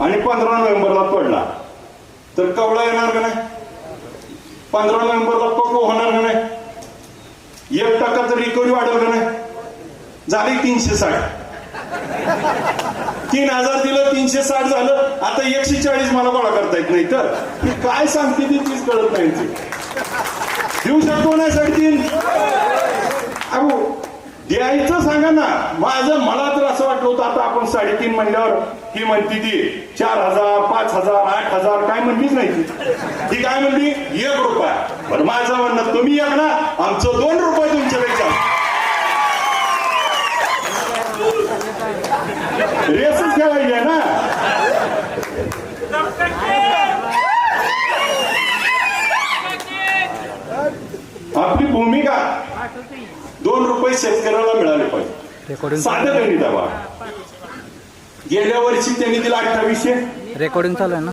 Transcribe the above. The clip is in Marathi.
तोडला तर कवळा येणार का नाही? पंधरा नोव्हेंबरला पक्क होणार का नाही? एक टक्का तर रिकव्हरी वाढेल का नाही? झाली तीनशे साठ. तीन हजार दिलं तीनशे साठ झालं. आता एकशे चाळीस मला गोळा करता येत नाही. तर ती काय सांगते ती तीच कळत नाही देऊ शकतो ना साडेतीन. द्यायचं सांगा ना. माझं मला तर असं वाटलं होतं आता आपण साडेतीन म्हणल्यावर ही म्हणती ती चार हजार पाच हजार आठ हजार काय म्हणलीच नाही ती. ती काय म्हणली? एक रुपया. बरं माझं म्हणणं तुम्ही एक ना आमचं दोन रुपये तुमच्यापेक्षा. रेसच खेळायची आहे ना. भूमिका दोन रुपये शेतकऱ्याला मिळाले पाहिजे. रेकॉर्डिंग साधं आहे. बा गेल्या वर्षी त्यांनी दिला अठ्ठावीसशे. रेकॉर्डिंग चालू आहे ना?